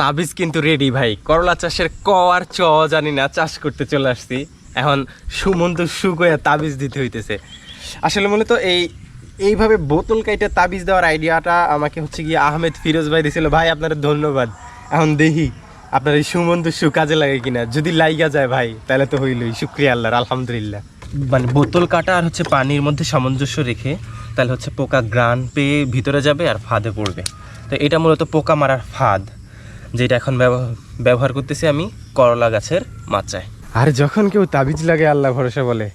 তাবিজ কিন্তু রেডি ভাই। করলা চাষের ক আর চ জানি না, চাষ করতে চলে আসছি। এখন সুমন্ত সুগয়া তাবিজ দিতে হইতেছে। আসলে মূলত এই, এইভাবে বোতল কাইটা তাবিজ দেওয়ার আইডিয়াটা আমাকে হচ্ছে গিয়ে আহমেদ ফিরোজ ভাই দিয়েছিল ভাই, আপনার ধন্যবাদ। এখন দেখি আপনার এই সুমন্ত সু কাজে লাগে কিনা। যদি লাইগা যায় ভাই, তাহলে তো হইলই। শুক্রিয়া আল্লাহর, আলহামদুলিল্লাহ। মানে বোতল কাটা আর হচ্ছে পানির মধ্যে সামঞ্জস্য রেখে, তাহলে হচ্ছে পোকা গ্রান পেয়ে ভিতরে যাবে আর ফাঁদে পড়বে। তো এটা মূলত পোকা মারার ফাঁদ। যেটা এখন ব্যবহার করতেছি আমি করলা গাছের মাচায়। আর যখন কেউ তাবিজ লাগে, আল্লাহ ভরসা বলে।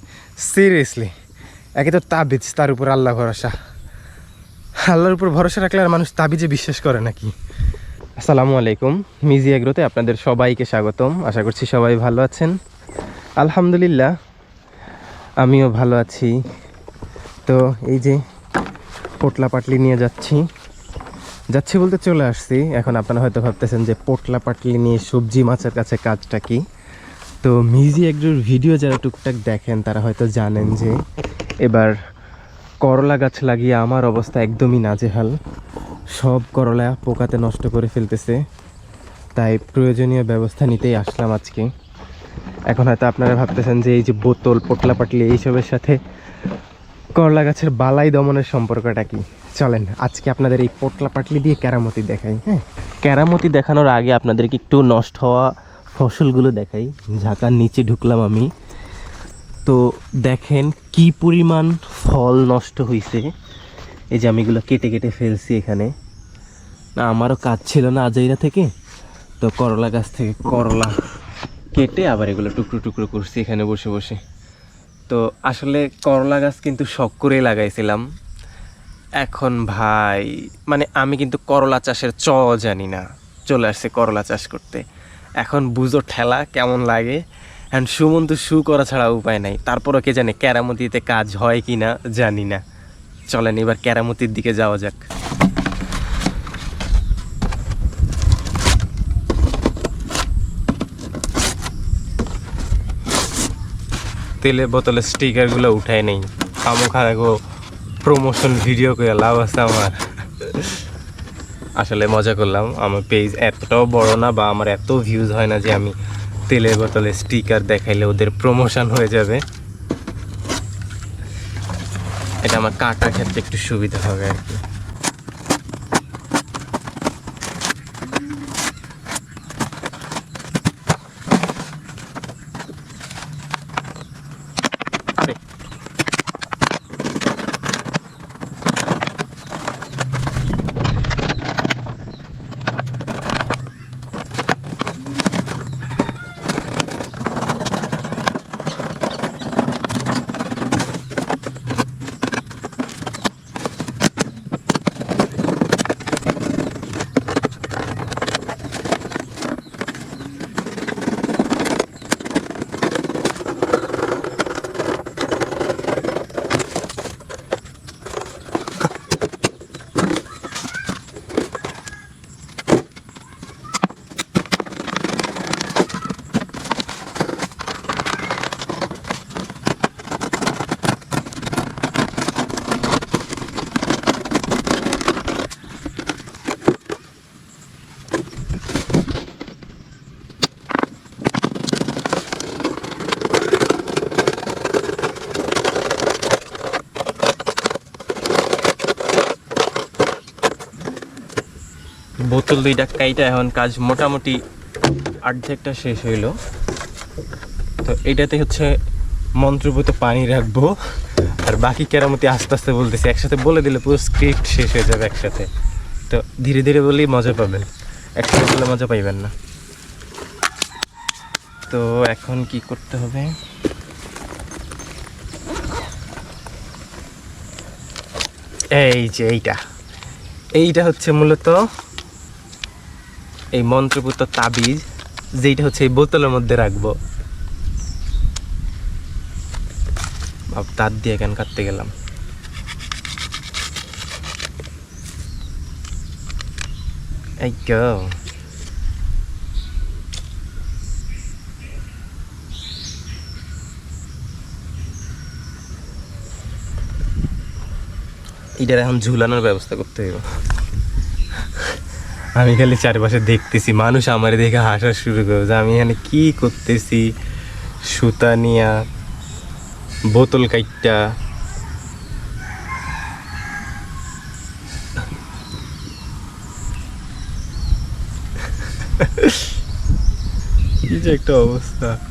সিরিয়াসলি একে তো তাবিজ, তার উপর আল্লাহ ভরসা। আল্লাহর উপর ভরসা রাখলে আর মানুষ তাবিজে বিশ্বাস করে নাকি? আসসালামু আলাইকুম, মিজি এগ্রোতে আপনাদের সবাইকে স্বাগতম। আশা করছি সবাই ভালো আছেন। আলহামদুলিল্লাহ, আমিও ভালো আছি। তো এই যে পোটলা পাটলি নিয়ে যাচ্ছি। যাচ্ছি বলতে চলে আসছি। এখন আপনারা হয়তো ভাবতেছেন যে পোটলা পাটলি নিয়ে সবজি মাছের কাছে কাজটা কি। তো মিজি এগ্রোর ভিডিও যারা টুকটাক দেখেন, তারা হয়তো জানেন যে এবার করলা গাছ লাগিয়ে আমার অবস্থা একদমই নাজেহাল। সব করলা পোকাতে নষ্ট করে ফেলতেছে। তাই প্রয়োজনীয় ব্যবস্থা নিতেই আসলাম আজকে। এখন হয়তো আপনারা ভাবতেছেন যে এই যে বোতল, পোটলা পাটলি, এইসবের সাথে করলা গাছের বালাই দমনের সম্পর্কটা কি? চলেন, আজকে আপনাদের এই পোটলা পাটলি দিয়ে কেরামতি দেখাই হ্যাঁ? কেরামতি দেখানোর আগে আপনাদেরকে একটু নষ্ট হওয়া ফসলগুলো দেখাই, ঝাঁকার নিচে ঢুকলাম আমি। তো দেখেন কি পরিমাণ ফল নষ্ট হয়েছে এই যে আমি এগুলো কেটে কেটে ফেলছি এখানে। না, আমারও কাজ ছিল না আজাইরা থেকে। তো করলা গাছ থেকে করলা কেটে আবার এগুলো টুকরো টুকরো করছি এখানে বসে বসে। তো আসলে করলা গাছ কিন্তু শখ করেই লাগাইছিলাম। এখন ভাই মানে আমি কিন্তু করলা চাষের চ জানি না। চলে আসছে করলা চাষ করতে। এখন বুঝো ঠেলা কেমন লাগে? এখন সুমন্ত সু করা ছাড়া উপায় নাই। তারপরও কে জানে কেরামতিতে কাজ হয় কি না জানি না। চলেন এবার কেরামতির দিকে যাওয়া যাক। তেলের বোতলের স্টিকারগুলো উঠায় নেই। খামোখা গো প্রমোশন ভিডিও করে লাভ আছে আমার। আসলে মজা করলাম, আমার পেজ এতটাও বড় না বা আমার এত ভিউজ হয় না যে আমি তেলের বোতলে স্টিকার দেখাইলে ওদের প্রমোশন হয়ে যাবে। এটা আমার কাটার ক্ষেত্রে একটু সুবিধা হবে আর কি। বোতল দুইটা কাইটা এখন কাজ মোটামুটি অর্ধেকটা শেষ হইল। তো এটাতে হচ্ছে মন্ত্রভূত পানি রাখব। আর বাকি কেরামতি আস্তে আস্তে বলতেছি, একসাথে বলে দিলে পুরো স্ক্রিপ্ট শেষ হয়ে যাবে একসাথে। তো ধীরে ধীরে বলেই মজা পাবেন। একসাথে বলে মজা পাইবেন না। তো এখন কি করতে হবে? এই যে এইটা। এইটা হচ্ছে মূলত এই মন্ত্রপুত্র তাবিজ যেটা হচ্ছে এই বোতলের মধ্যে রাখব। তার দিয়ে কেন কাটতে গেলাম? এই এটার এখন ঝুলানোর ব্যবস্থা করতে হবে আমি খালি চারপাশে দেখতেছি, মানুষ আমার দেখে হাসা শুরু করে যে আমি এখানে কি করতেছি? সুতা নিয়া, বোতল কাইটটা। কি যে একটা অবস্থা।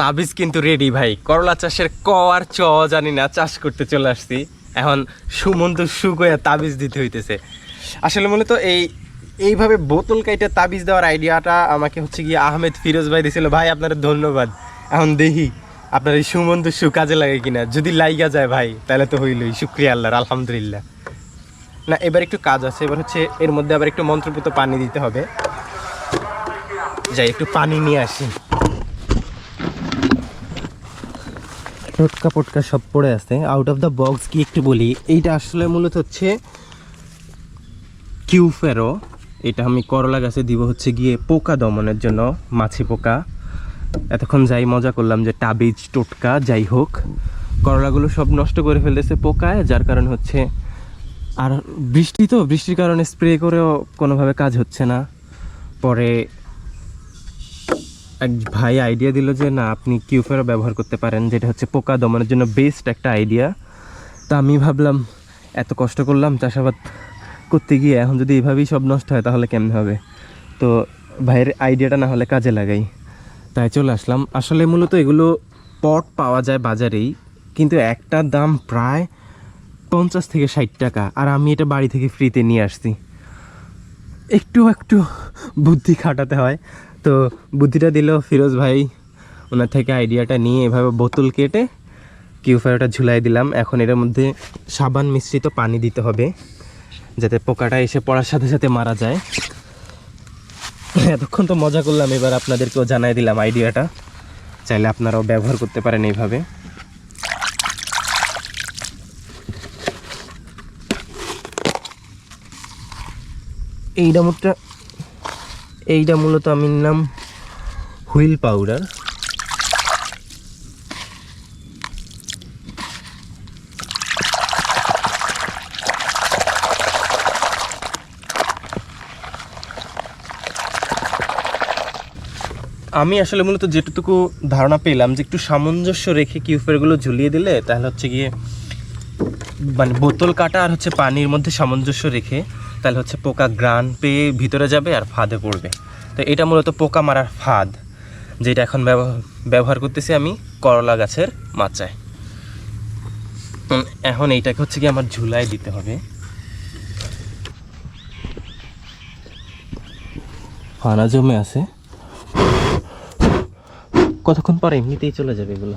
তাবিজ কিন্তু রেডি ভাই। করলা চাষের ক আর চ জানি না, চাষ করতে চলে আসছি। এখন সুমন্ত সুগয়া তাবিজ দিতে হইতেছে। আসলে মূলত এই, এইভাবে বোতল কাইটে তাবিজ দেওয়ার আইডিয়াটা আমাকে হচ্ছে গিয়ে আহমেদ ফিরোজ ভাই দিয়েছিল ভাই, আপনার ধন্যবাদ। এখন দেখি আপনার এই সুমন্ত সু কাজে লাগে কিনা। যদি লাইগা যায় ভাই, তাহলে তো হইলই। শুক্রিয়া আল্লাহর, আলহামদুলিল্লাহ। না, এবার একটু কাজ আছে। এবার হচ্ছে এর মধ্যে আবার একটু মন্ত্রপুত পানি দিতে হবে। যাই, একটু পানি নিয়ে আসি। টোটকা পোটকা সব পড়ে আছে। আউট অফ দ্য বক্স কি একটু বলি, এইটা আসলে মূলত হচ্ছে কিউফেরো। এটা আমি করলা গাছে দিব হচ্ছে গিয়ে পোকা দমনের জন্য, মাছি পোকা। এতক্ষণ যাই মজা করলাম যে টাবিজ, টোটকা, যাই হোক। করলাগুলো সব নষ্ট করে ফেলতেছে পোকায়, যার কারণে হচ্ছে আর বৃষ্টি তো, বৃষ্টির কারণে স্প্রে করেও কোনোভাবে কাজ হচ্ছে না। পরে এক ভাই আইডিয়া দিল যে, না, আপনি কিউফেরও ব্যবহার করতে পারেন, যেটা হচ্ছে পোকা দমনের জন্য বেস্ট একটা আইডিয়া তা আমি ভাবলাম, এত কষ্ট করলাম, চাষাবাদ করতে গিয়ে এখন যদি এভাবেই সব নষ্ট হয়, তাহলে কেমন হবে? তো ভাইয়ের আইডিয়াটা না হলে কাজে লাগাই। তাই চলে আসলাম। আসলে মূলত এগুলো পট পাওয়া যায় বাজারেই, কিন্তু একটা দাম প্রায় পঞ্চাশ থেকে ষাট টাকা, আর আমি এটা বাড়ি থেকে ফ্রিতে নিয়ে আসছি। একটু একটু বুদ্ধি খাটাতে হয়। তো বুদ্ধিটা দিল, ফিরোজ ভাই, ওনার থেকে আইডিয়াটা নিয়ে এভাবে বোতল কেটে কিউফারটা ঝুলাই দিলাম। এখন এর মধ্যে সাবান মিশ্রিত পানি দিতে হবে, যাতে পোকাটা এসে পড়ার সাথে সাথে মারা যায়। এতক্ষণ তো মজা করলাম, এবার আপনাদেরকেও জানাই দিলাম আইডিয়াটা। চাইলে আপনারাও ব্যবহার করতে পারেন এইভাবে। এইটা মোটটা এইটা মূলত আমি নিলাম হুইল পাউডার। আমি আসলে মূলত যেটুকু ধারণা পেলাম যে একটু সামঞ্জস্য রেখে কিউফেরগুলো ঝুলিয়ে দিলে, তাহলে হচ্ছে গিয়ে মানে বোতল কাটা আর হচ্ছে পানির মধ্যে সামঞ্জস্য রেখে তাহলে হচ্ছে পোকা গ্রান পেয়ে ভিতরে যাবে আর ফাঁদে পড়বে। তো এটা মূলত পোকা মারার ফাঁদ, যেটা এখন ব্যবহার করতেছি আমি করলা গাছের মাচায়। এখন এইটাকে হচ্ছে কি আমার ঝুলায় দিতে হবে। ফানা জমে আছে। কতক্ষণ পরে এমনিতেই চলে যাবে এগুলো?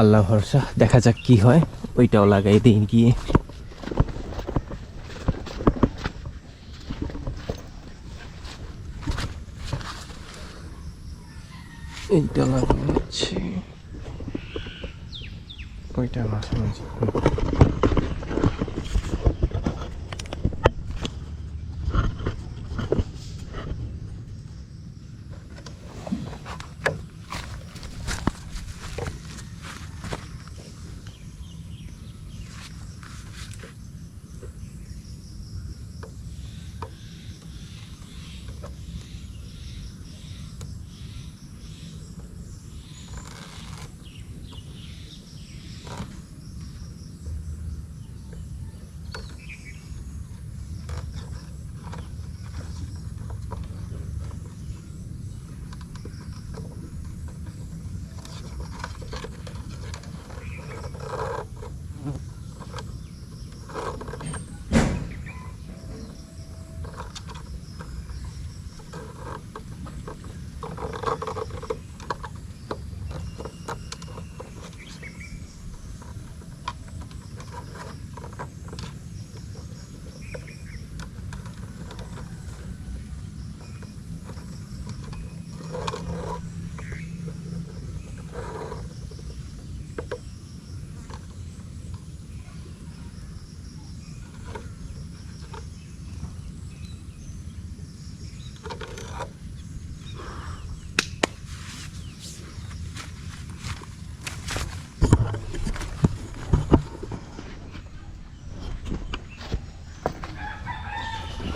আল্লাহ ভরসা, দেখা যাক কি হয়। ওইটাও লাগাই দিই গিয়ে। এইটা লাগানো হচ্ছে ওইটা মাঝামাঝি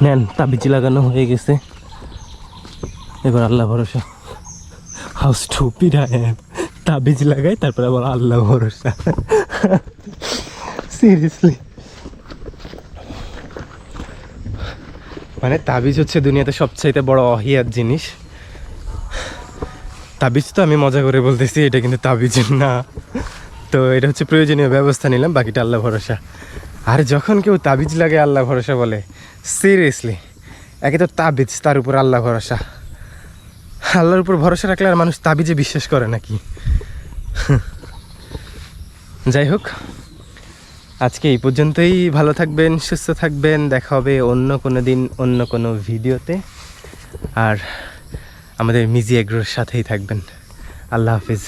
নেন, তাবিজ লাগানো হয়ে গেছে। এবার আল্লাহ ভরসা। হাউ স্টুপিড আই এম তাবিজ লাগাই, তারপরে আবার আল্লাহ ভরসা। সিরিয়াসলি মানে তাবিজ হচ্ছে দুনিয়াতে সবচাইতে বড় অহিয়াত জিনিস। তাবিজ তো আমি মজা করে বলতেছি, এটা কিন্তু তাবিজ না। তো এটা হচ্ছে প্রয়োজনীয় ব্যবস্থা নিলাম, বাকিটা আল্লাহ ভরসা। আর যখন কেউ তাবিজ লাগে আল্লাহ ভরসা বলে, সিরিয়াসলি, একে তো তাবিজ, তার উপর আল্লাহ ভরসা। আল্লাহর উপর ভরসা রাখলে আর মানুষ তাবিজে বিশ্বাস করে নাকি? যাই হোক, আজকে এই পর্যন্তই। ভালো থাকবেন, সুস্থ থাকবেন। দেখা হবে অন্য কোনো দিন, অন্য কোনো ভিডিওতে। আর আমাদের মিজি এগ্রোর সাথেই থাকবেন। আল্লাহ হাফিজ।